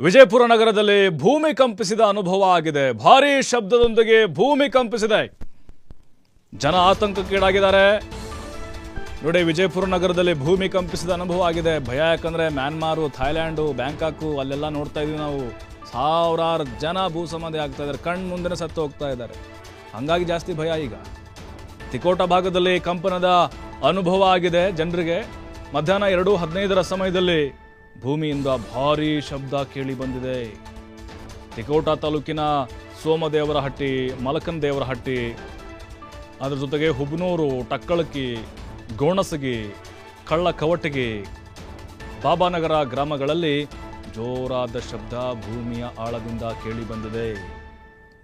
ವಿಜಯಪುರ ನಗರದಲ್ಲಿ ಭೂಮಿ ಕಂಪಿಸಿದ ಅನುಭವ ಆಗಿದೆ. ಭಾರೀ ಶಬ್ದದೊಂದಿಗೆ ಭೂಮಿ ಕಂಪಿಸಿದೆ. ಜನ ಆತಂಕಕ್ಕೀಡಾಗಿದ್ದಾರೆ ನೋಡಿ, ವಿಜಯಪುರ ನಗರದಲ್ಲಿ ಭೂಮಿ ಕಂಪಿಸಿದ ಅನುಭವ ಆಗಿದೆ. ಭಯ, ಯಾಕಂದ್ರೆ ಮ್ಯಾನ್ಮಾರು ಥಾಯ್ಲ್ಯಾಂಡು ಬ್ಯಾಂಕಾಕು, ಅಲ್ಲೆಲ್ಲ ನೋಡ್ತಾ ಇದೀವಿ ನಾವು. ಸಾವಿರಾರು ಜನ ಭೂ ಸಮಾಧಿ ಆಗ್ತಾ ಇದ್ದಾರೆ. ಕಣ್ಣು ಮುಂದೆ ಸತ್ತು ಹೋಗ್ತಾ ಇದ್ದಾರೆ. ಹಂಗಾಗಿ ಜಾಸ್ತಿ ಭಯ ಈಗ. ತಿಕೋಟ ಭಾಗದಲ್ಲಿ ಕಂಪನದ ಅನುಭವ ಆಗಿದೆ ಜನರಿಗೆ. ಮಧ್ಯಾಹ್ನ ಎರಡು ಹದಿನೈದರ ಸಮಯದಲ್ಲಿ ಭೂಮಿಯಿಂದ ಭಾರೀ ಶಬ್ದ ಕೇಳಿ ಬಂದಿದೆ. ತಿಕೋಟ ತಾಲೂಕಿನ ಸೋಮದೇವರಹಟ್ಟಿ ಮಲಕನ್ ದೇವರಹಟ್ಟಿ ಅದರ ಜೊತೆಗೆ ಹುಬ್ನೂರು ಟಕ್ಕಳಕಿ ಗೋಣಸಗಿ ಕಳ್ಳ ಕವಟಗಿ ಬಾಬಾನಗರ ಗ್ರಾಮಗಳಲ್ಲಿ ಜೋರಾದ ಶಬ್ದ ಭೂಮಿಯ ಆಳದಿಂದ ಕೇಳಿ ಬಂದಿದೆ.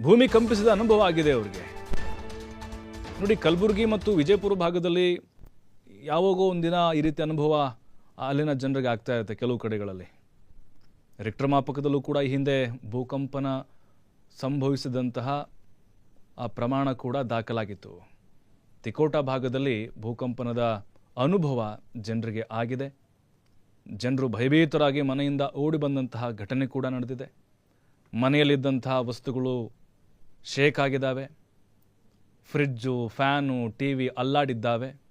ಭೂಮಿ ಕಂಪಿಸಿದ ಅನುಭವ ಆಗಿದೆ ಅವರಿಗೆ. ನೋಡಿ, ಕಲಬುರಗಿ ಮತ್ತು ವಿಜಯಪುರ ಭಾಗದಲ್ಲಿ ಯಾವಾಗೋ ಒಂದಿನ ಈ ರೀತಿ ಅನುಭವ ಅಲ್ಲಿನ ಜನರಿಗೆ ಆಗ್ತಾ ಇರುತ್ತೆ ಕೆಲವು ಕಡೆಗಳಲ್ಲಿ. ರಿಕ್ಟರ್ ಮಾಪಕದಲ್ಲೂ ಕೂಡ ಈ ಹಿಂದೆ ಭೂಕಂಪನ ಸಂಭವಿಸಿದಂತಹ ಆ ಪ್ರಮಾಣ ಕೂಡ ದಾಖಲಾಗಿತ್ತು. ತಿಕೋಟ ಭಾಗದಲ್ಲಿ ಭೂಕಂಪನದ ಅನುಭವ ಜನರಿಗೆ ಆಗಿದೆ. ಜನರು ಭಯಭೀತರಾಗಿ ಮನೆಯಿಂದ ಓಡಿ ಬಂದಂತಹ ಘಟನೆ ಕೂಡ ನಡೆದಿದೆ. ಮನೆಯಲ್ಲಿದ್ದಂತಹ ವಸ್ತುಗಳು ಶೇಕ್ ಆಗಿದ್ದಾವೆ. ಫ್ರಿಜ್ಜು ಫ್ಯಾನು ಟಿ ವಿ ಅಲ್ಲಾಡಿದ್ದಾವೆ.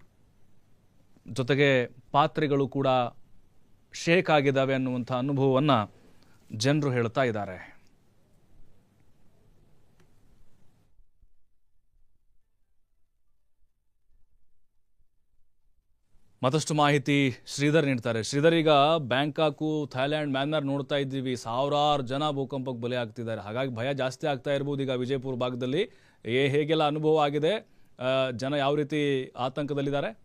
ಜೊತೆಗೆ ಪಾತ್ರೆಗಳು ಕೂಡ ಶೇಕ್ ಆಗಿದ್ದಾವೆ ಅನ್ನುವಂಥ ಅನುಭವವನ್ನು ಜನರು ಹೇಳ್ತಾ ಇದ್ದಾರೆ. ಮತ್ತಷ್ಟು ಮಾಹಿತಿ ಶ್ರೀಧರ್ ನೀಡ್ತಾರೆ. ಶ್ರೀಧರ್, ಈಗ ಬ್ಯಾಂಕಾಕು ಥೈಲ್ಯಾಂಡ್ ಮ್ಯಾನ್ಮಾರ್ ನೋಡ್ತಾ ಇದ್ದೀವಿ. ಸಾವಿರಾರು ಜನ ಭೂಕಂಪಕ್ಕೆ ಬಲಿ ಆಗ್ತಿದ್ದಾರೆ. ಹಾಗಾಗಿ ಭಯ ಜಾಸ್ತಿ ಆಗ್ತಾ ಇರ್ಬೋದು ಈಗ ವಿಜಯಪುರ ಭಾಗದಲ್ಲಿ. ಏ, ಹೇಗೆಲ್ಲ ಅನುಭವ ಆಗಿದೆ? ಜನ ಯಾವ ರೀತಿ ಆತಂಕದಲ್ಲಿದ್ದಾರೆ?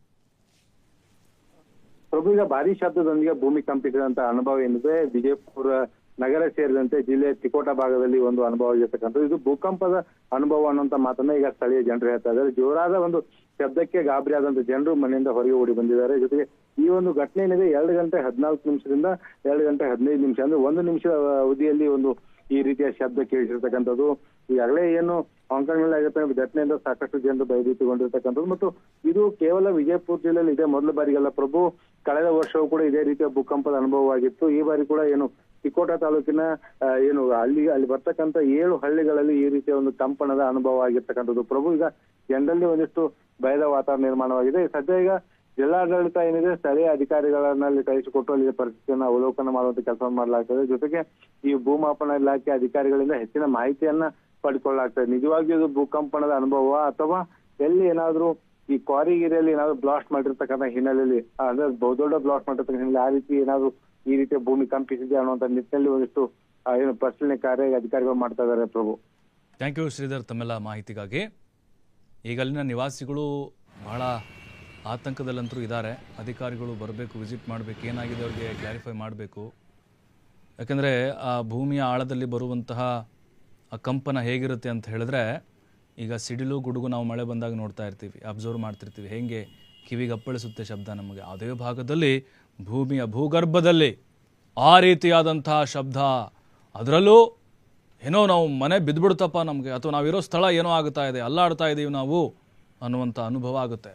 ಪ್ರಭು, ಈಗ ಭಾರಿ ಶಬ್ದದೊಂದಿಗೆ ಭೂಮಿ ಕಂಪಿಸಿದಂತ ಅನುಭವ ಏನಿದೆ? ವಿಜಯಪುರ ನಗರ ಸೇರಿದಂತೆ ಜಿಲ್ಲೆಯ ತಿಕೋಟ ಭಾಗದಲ್ಲಿ ಒಂದು ಅನುಭವ ಆಗಿರ್ತಕ್ಕಂಥದ್ದು ಇದು ಭೂಕಂಪದ ಅನುಭವ ಅನ್ನುವಂತ ಮಾತನ್ನ ಈಗ ಸ್ಥಳೀಯ ಜನರು ಹೇಳ್ತಾ ಇದ್ದಾರೆ. ಜೋರಾದ ಒಂದು ಶಬ್ದಕ್ಕೆ ಗಾಬರಿ ಜನರು ಮನೆಯಿಂದ ಹೊರಗೆ ಓಡಿ ಬಂದಿದ್ದಾರೆ. ಜೊತೆಗೆ ಈ ಒಂದು ಘಟನೆ ಏನಿದೆ, ಎರಡು ಗಂಟೆ ಹದಿನಾಲ್ಕು ನಿಮಿಷದಿಂದ ಎರಡು ಗಂಟೆ ಹದಿನೈದು ನಿಮಿಷ ಅಂದ್ರೆ ಒಂದು ನಿಮಿಷ ಅವಧಿಯಲ್ಲಿ ಒಂದು ಈ ರೀತಿಯ ಶಬ್ದ ಕೇಳಿಸಿರ್ತಕ್ಕಂಥದ್ದು. ಈಗಾಗಲೇ ಏನು ಹಾಂಗ್ಕಾಂಗ್ನಲ್ಲಿ ಆಗಿರ್ತಕ್ಕಂಥ ಘಟನೆಯಿಂದ ಸಾಕಷ್ಟು ಜನರು ಭಯಭೀತಗೊಂಡಿರ್ತಕ್ಕಂಥದ್ದು ಮತ್ತು ಇದು ಕೇವಲ ವಿಜಯಪುರ ಜಿಲ್ಲೆಯಲ್ಲಿ ಇದೆ. ಮೊದಲ ಬಾರಿಗಲ್ಲ ಪ್ರಭು. ಕಳೆದ ವರ್ಷವೂ ಕೂಡ ಇದೇ ರೀತಿಯ ಭೂಕಂಪದ ಅನುಭವವಾಗಿತ್ತು. ಈ ಬಾರಿ ಕೂಡ ಏನು ತಿಕೋಟ ತಾಲೂಕಿನ ಏನು ಅಲ್ಲಿ ಅಲ್ಲಿ ಬರ್ತಕ್ಕಂಥ ಏಳು ಹಳ್ಳಿಗಳಲ್ಲಿ ಈ ರೀತಿಯ ಒಂದು ಕಂಪನದ ಅನುಭವ ಆಗಿರ್ತಕ್ಕಂಥದ್ದು. ಪ್ರಭು, ಈಗ ಜನರಲ್ಲಿ ಒಂದಿಷ್ಟು ಭಯದ ವಾತಾವರಣ ನಿರ್ಮಾಣವಾಗಿದೆ. ಸದ್ಯ ಈಗ ಜಿಲ್ಲಾಡಳಿತ ಏನಿದೆ, ಸ್ಥಳೀಯ ಅಧಿಕಾರಿಗಳನ್ನಲ್ಲಿ ಕಳಿಸಿಕೊಟ್ಟು ಅಲ್ಲಿ ಪರಿಸ್ಥಿತಿಯನ್ನು ಅವಲೋಕನ ಮಾಡುವಂತ ಕೆಲಸ ಮಾಡಲಾಗ್ತದೆ. ಜೊತೆಗೆ ಈ ಭೂಮಾಪನ ಇಲಾಖೆ ಅಧಿಕಾರಿಗಳಿಂದ ಹೆಚ್ಚಿನ ಮಾಹಿತಿಯನ್ನ ಪಡ್ಕೊಳ್ಳಲಾಗ್ತದೆ. ನಿಜವಾಗಿಯೂ ಇದು ಭೂಕಂಪನದ ಅನುಭವ ಅಥವಾ ಎಲ್ಲಿ ಏನಾದ್ರೂ ಈ ಕ್ವಾರಿಗಿರಿಯಲ್ಲಿ ಏನಾದ್ರು ಬ್ಲಾಸ್ಟ್ ಮಾಡಿರ್ತಕ್ಕಂಥ ಹಿನ್ನೆಲೆಯಲ್ಲಿ, ಅಂದ್ರೆ ಬಹುದೊಡ್ಡ ಬ್ಲಾಸ್ಟ್ ಮಾಡಿರ್ತಕ್ಕಂಥ ಹಿನ್ನೆಲೆ ಆ ರೀತಿ ಏನಾದ್ರು ಈ ರೀತಿಯ ಭೂಮಿ ಕಂಪಿಸಿದೆ ಅನ್ನುವಂತ ನಿಟ್ಟಿನಲ್ಲಿ ಒಂದಿಷ್ಟು ಏನು ಪರಿಶೀಲನೆ ಕಾರ್ಯ ಅಧಿಕಾರಿಗಳು ಮಾಡ್ತಾ ಇದ್ದಾರೆ ಪ್ರಭು. ಥ್ಯಾಂಕ್ ಯು ಶ್ರೀಧರ್, ತಮ್ಮೆಲ್ಲ ಮಾಹಿತಿಗಾಗಿ. ಈಗ ಅಲ್ಲಿನ ನಿವಾಸಿಗಳು ಬಹಳ ಆತಂಕದಲ್ಲಂತರೂ ಇದ್ದಾರೆ. ಅಧಿಕಾರಿಗಳು ಬರಬೇಕು, ವಿಸಿಟ್ ಮಾಡಬೇಕು, ಏನಾಗಿದೆ ಅವ್ರಿಗೆ ಕ್ಲಾರಿಫೈ ಮಾಡಬೇಕು. ಯಾಕೆಂದರೆ ಆ ಭೂಮಿಯ ಆಳದಲ್ಲಿ ಬರುವಂತಹ ಆ ಕಂಪನ ಹೇಗಿರುತ್ತೆ ಅಂತ ಹೇಳಿದ್ರೆ, ಈಗ ಸಿಡಿಲು ಗುಡುಗು ನಾವು ಮಳೆ ಬಂದಾಗ ನೋಡ್ತಾ ಇರ್ತೀವಿ, ಅಬ್ಸರ್ವ್ ಮಾಡ್ತಿರ್ತೀವಿ. ಹೇಗೆ ಕಿವಿಗೆ ಅಪ್ಪಳಿಸುತ್ತೆ ಶಬ್ದ ನಮಗೆ. ಅದೇ ಭಾಗದಲ್ಲಿ ಭೂಮಿಯ ಭೂಗರ್ಭದಲ್ಲಿ ಆ ರೀತಿಯಾದಂತಹ ಶಬ್ದ. ಅದರಲ್ಲೂ ಏನೋ ನಾವು ಮನೆ ಬಿದ್ದುಬಿಡ್ತಪ್ಪ ನಮಗೆ. ಅಥವಾ ನಾವಿರೋ ಸ್ಥಳ ಏನೋ ಆಗುತ್ತಾ ಇದೆ, ಅಲ್ಲಾಡ್ತಾ ಇದ್ದೀವಿ ನಾವು ಅನ್ನುವಂಥ ಅನುಭವ ಆಗುತ್ತೆ.